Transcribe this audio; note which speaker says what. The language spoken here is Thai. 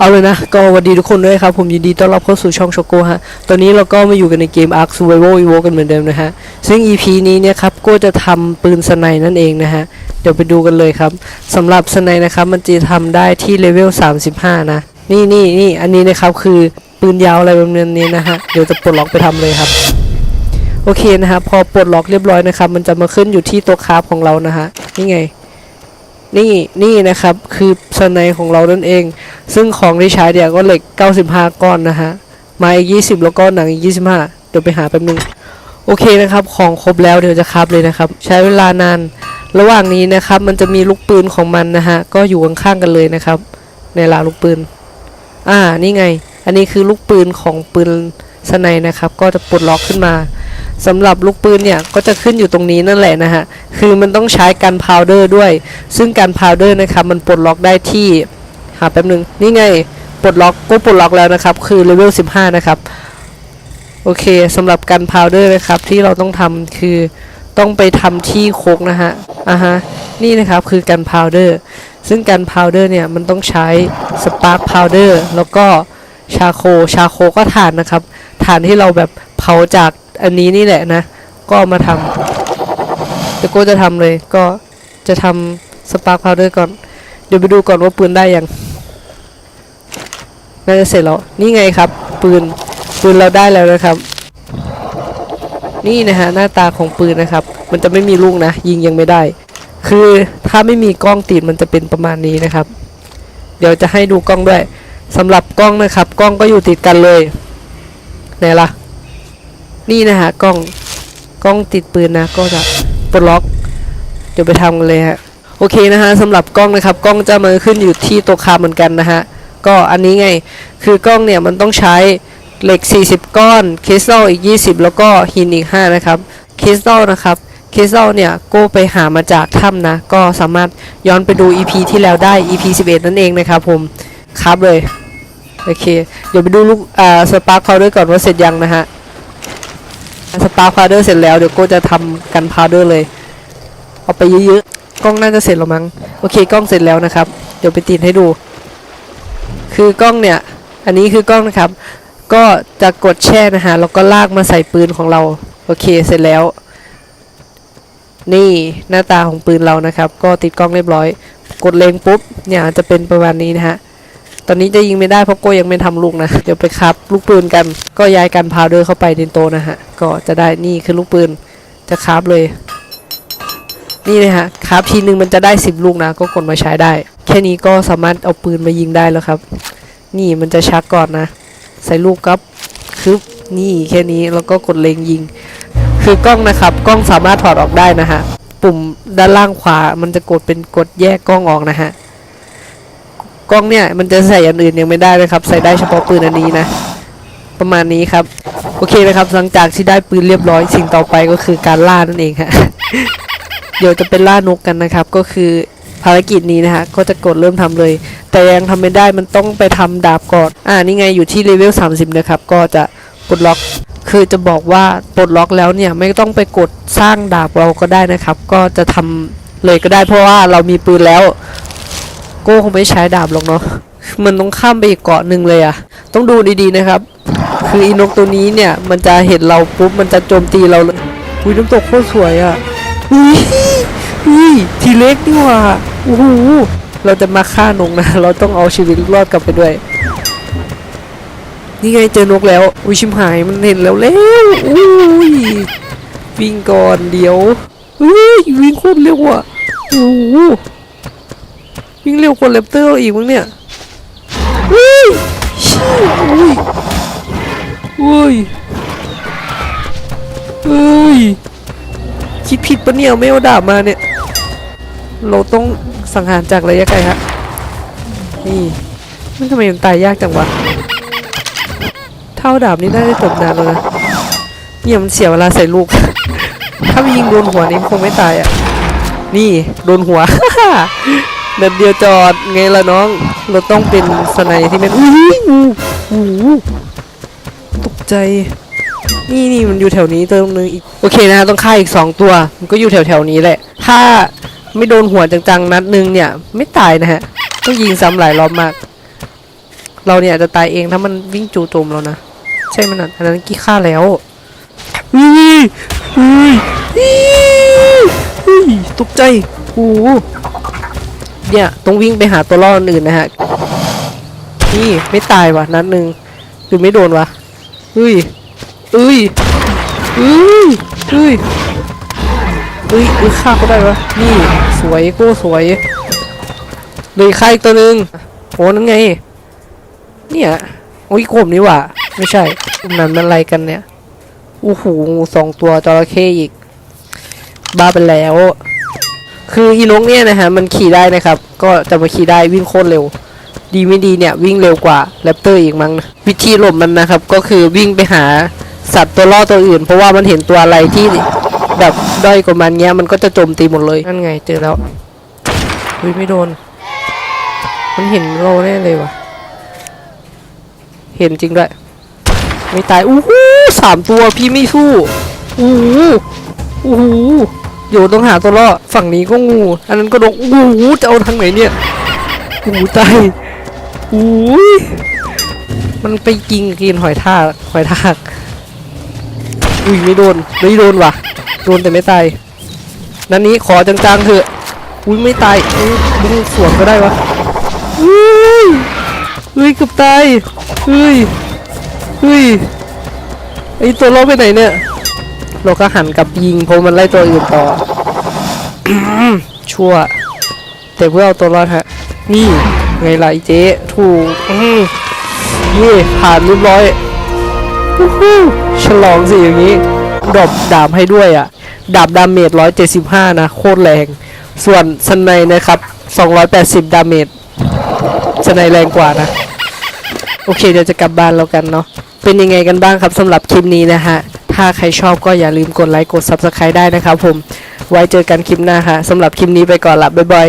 Speaker 1: เอาเลยนะ ก็สวัสดีทุกคนด้วยครับ ผมยินดีต้อนรับเข้าสู่ช่องโชโกฮะ ตอนนี้เราก็มาอยู่กันในเกม Ark Survival Evo กันเหมือนเดิมนะฮะ ซึ่ง EP นี้เนี่ยครับ ก็จะทำปืนสไนนั่นเองนะฮะ เดี๋ยวไปดูกันเลยครับสำหรับสไนนะครับ มันจะทำได้ที่เลเวล 35 นะ นี่นี่นี่อันนี้นะครับ คือปืนยาวอะไรแบบนี้นะฮะ เดี๋ยวจะปลดล็อกไปทำเลยครับ โอเคนะครับพอปลดล็อกเรียบร้อยนะครับ มันจะมาขึ้นอยู่ที่ตัวคราฟของเรานะฮะ นี่ไง นี่นี่นะครับ คือสไนของเรานั่นเอง ซึ่งของที่ใช้เนี่ยก็เหล็ก 95 ก้อนนะฮะไม้อีก 20 แล้วก็หนังอีก 25 เดี๋ยวไปหาแป๊บนึง โอเคนะครับ ของครบแล้วเดี๋ยวจะครับเลยนะครับ ใช้เวลานาน ระหว่างนี้นะครับ มันจะมีลูกปืนของมันนะฮะ ก็อยู่ข้างๆกันเลยนะครับ ในลาลูกปืน อ่า นี่ไง อันนี้คือลูกปืนของปืนสไนนะครับ ก็จะปลดล็อกขึ้นมาสำหรับลูกปืนเนี่ยก็จะขึ้นอยู่ตรงนี้นั่นแหละนะฮะ คือมันต้องใช้กันพาวเดอร์ด้วย ซึ่งการพาวเดอร์นะครับมันปลดล็อกได้ที่ หาแป๊บนึงนี่ไงปลดล็อกก็ปลดล็อกแล้วนะครับ คือเลเวล15 นะครับ โอเคสำหรับการพาวเดอร์นะครับ ที่เราต้องทำคือต้องไปทำที่โคกนะฮะอ่าฮะ นี่นะครับคือการพาวเดอร์ซึ่งการพาวเดอร์เนี่ย มันต้องใช้สปาร์คพาวเดอร์แล้วก็ชาโคชาโคก็ถ่านนะครับถ่านที่เราแบบเผาจากอันนี้นี่แหละนะ ก็มาทำเดี๋ยวก็จะทำเลยก็จะทำสปาร์คพาวเดอร์ก่อน เดี๋ยวไปดูก่อนว่าปืนได้ยัง น่าจะเสร็จแล้ว นี่ไงครับ ปืน ปืนเราได้แล้วนะครับ นี่นะฮะหน้าตาของปืนนะครับ มันจะไม่มีลูกนะ ยิงยังไม่ได้ คือถ้าไม่มีกล้องติดมันจะเป็นประมาณนี้นะครับ เดี๋ยวจะให้ดูกล้องด้วยสำหรับกล้องนะครับ กล้องก็อยู่ติดกันเลยไหนล่ะ นี่นะฮะกล้องกล้องติดปืนนะก็จะปลดล็อกเดี๋ยวไปทำกันเลยฮะโอเคนะฮะสำหรับกล้องนะครับ กล้องจะมาขึ้นอยู่ที่ตัวคาเหมือนกันนะฮะ ก็อันนี้ไง คือกล้องเนี่ยมันต้องใช้เหล็ก 40 ก้อนคริสตัลอีก 20 แล้วก็หินอีก 5 นะครับคริสตัลนะครับคริสตัลเนี่ยก็ไปหามาจากถ้ำนะ ก็สามารถย้อนไปดู EP ที่แล้วได้ EP 11 นั่นเองนะครับผมครับเลย โอเค เดี๋ยวไปดูลูกอ่าสปาร์คพาวเดอร์ก่อนว่าเสร็จยังนะฮะสปาร์คพาวเดอร์เสร็จแล้วเดี๋ยวก็จะทำกันพาวเดอร์เลย เอาไปเยอะๆกล้องน่าจะเสร็จแล้วมั้งโอเคกล้องเสร็จแล้วนะครับ เดี๋ยวไปติดให้ดู คือกล้องเนี่ย อันนี้คือกล้องนะครับ ก็จะกดแช่นะฮะแล้วก็ลากมาใส่ปืนของเรา โอเคเสร็จแล้ว นี่หน้าตาของปืนเรานะครับ ก็ติดกล้องเรียบร้อย กดเล็งปุ๊บเนี่ยจะเป็นประมาณนี้นะฮะตอนนี้จะยิงไม่ได้เพราะโก้ยังไม่ทำลูกนะ เดี๋ยวไปครับ ลูกปืนกัน ก็ย้ายกันพาวเดอร์เข้าไปในโตนะฮะ ก็จะได้นี่คือลูกปืนจะคราบเลย นี่เลยฮะคราบทีนึงมันจะได้10ลูกนะ ก็กดมาใช้ได้ แค่นี้ก็สามารถเอาปืนมายิงได้แล้วครับ นี่มันจะชักก่อนนะ ใส่ลูกครับคึบนี่แค่นี้แล้วก็กดเล็งยิง คือกล้องนะครับ กล้องสามารถถอดออกได้นะฮะปุ่มด้านล่างขวา มันจะกดเป็นกดแยกกล้องออกนะฮะกล้องเนี่ยมันจะใส่อันอื่นยังไม่ได้นะครับ ใส่ได้เฉพาะปืนอันนี้นะ ประมาณนี้ครับ โอเคนะครับหลังจากที่ได้ปืนเรียบร้อย สิ่งต่อไปก็คือการล่านั่นเองฮะ เดี๋ยวจะเป็นล่านกกันนะครับ ก็คือภารกิจนี้นะฮะก็จะกดเริ่มทำเลย แต่ยังทำไม่ได้มันต้องไปทำดาบก่อน อ่านี่ไงอยู่ที่เลเวล30 นะครับ ก็จะปลดล็อก คือจะบอกว่าปลดล็อกแล้วเนี่ยไม่ต้องไปกดสร้างดาบเราก็ได้นะครับ ก็จะทำเลยก็ได้เพราะว่าเรามีปืนแล้วโก้คงไม่ใช้ดาบหรอกเนาะมันต้องข้ามไปอีกเกาะหนึ่งเลยอะต้องดูดีๆนะครับ คืออีนกตัวนี้เนี่ยมันจะเห็นเราปุ๊บมันจะโจมตีเราเลยอุ้ยน้ำตกโคตรสวยอะอุ้ย อุ้ยทีเล็กนี่หว่าโอ้โหเราจะมาฆ่านกนะ เราต้องเอาชีวิตรอดกลับไปด้วย นี่ไงเจอนกแล้วอุ้ยชิมหายมันเห็นแล้วแล้วอุ้ยวิ่งก่อนเดี๋ยวเฮ้ยวิ่งโคตรเร็วอะโอ้โหวิ่งเร็วกว่าแรปเตอร์อีกมั้งเนี่ยเฮ้ยชิอุ้ยอุ้ยเฮ้ยคิดผิดปะเนี่ยไม่เอาดาบมาเนี่ย เราต้องสังหารจากระยะไกลฮะนี่มันทำไมมันตายยากจังวะเท่าดาบนี้น่าจะจบนานแล้วนะเนี่ยมันเสียเวลาใส่ลูก ถ้าไปยิงโดนหัวนี่คงไม่ตายอะ นี่โดนหัวเดินเดียวจอดไงล่ะน้อง เราต้องเป็นสไนที่มันอุ้ยงูงูตกใจ นี่นี่มันอยู่แถวนี้ตัวนึงอีก โอเคนะต้องฆ่าอีกสองตัว มันก็อยู่แถวแถวนี้แหละ ถ้า ไม่โดนหัวจังๆนัดนึงเนี่ย ไม่ตายนะฮะต้องยิงซ้ำหลายรอบมาก เราเนี่ยอาจจะตายเองถ้ามันวิ่งจู่โจมเรานะใช่มันอะอันนั้นกี้ฆ่าแล้วอุ้ยอุ้ยอุ้ยอุ้ยตกใจโอ้โหเนี่ยต้องวิ่งไปหาตัวล่ออื่นๆนะฮะนี่ไม่ตายว่ะนัดหนึ่งหรือไม่โดนวะเฮ้ยเอ้ยเอ้ยเอ้ย เอ้ยเอ้ยฆ่าเขาได้วะนี่สวยโก้สวยเลยฆ่าอีกตัวหนึ่งโอ้นั่นไง เนี่ยโอ้ยกลมนี้ว่ะไม่ใช่กลุ่มนั้นมันอะไรกันเนี่ยโอ้โหงูสองตัวจระเข้อีก บ้าไปแล้ว คืออีนกเนี่ยนะฮะมันขี่ได้นะครับ ก็จะมาขี่ได้วิ่งโคตรเร็ว ดีไม่ดีเนี่ยวิ่งเร็วกว่าแรปเตอร์อีกมั้งนะวิธีหลบมันนะครับ ก็คือวิ่งไปหาสัตว์ตัวล่อตัวอื่น เพราะว่ามันเห็นตัวอะไรที่ แบบด้อยกว่ามันเงี้ยมันก็จะโจมตีหมดเลยนั่นไงเจอแล้วอุ้ยไม่โดน มันเห็นเราแน่เลยว่ะ เห็นจริงด้วย ไม่ตายอู้หูสามตัวพี่ไม่สู้อู้หูอู้หูเดี๋ยวต้องหาตัวล่อฝั่งนี้ก็งู อันนั้นก็นกอู้หูจะเอาทางไหนเนี่ยอู้หูตายอู้ยมันไปกินกินหอยทากหอยทากอุ้ยไม่โดนไม่โดนว่ะ โดนแต่ไม่ตายนันนี้ขอจังๆเถอะอุ้ยไม่ตายอุ้ยดึงสวนก็ได้วะอุ้ยเฮ้ยเกือบตายเฮ้ยเฮ้ยไอตัวเราไปไหนเนี่ยเราก็หันกลับยิงเพราะมันไล่ตัวอื่นต่อชั่ว แต่เพื่อเอาตัวรอดฮะ นี่ไงล่ะไอเจ๊ถูกอื้อเย่ผ่านเรียบร้อยฉลองสิอย่างนี้ ดรอปดาบให้ด้วยอะ ดาบดาเมจ175 นะ โคตรแรง ส่วนสไนนะครับ 280 ดาเมจสไนแรงกว่านะ โอเคเดี๋ยวจะกลับบ้านแล้วกันเนาะเป็นยังไงกันบ้างครับสำหรับคลิปนี้นะฮะ ถ้าใครชอบก็อย่าลืมกดไลค์กด Subscribe ได้นะครับผมไว้เจอกันคลิปหน้าฮะสำหรับคลิปนี้ไปก่อนละบ๊ายบาย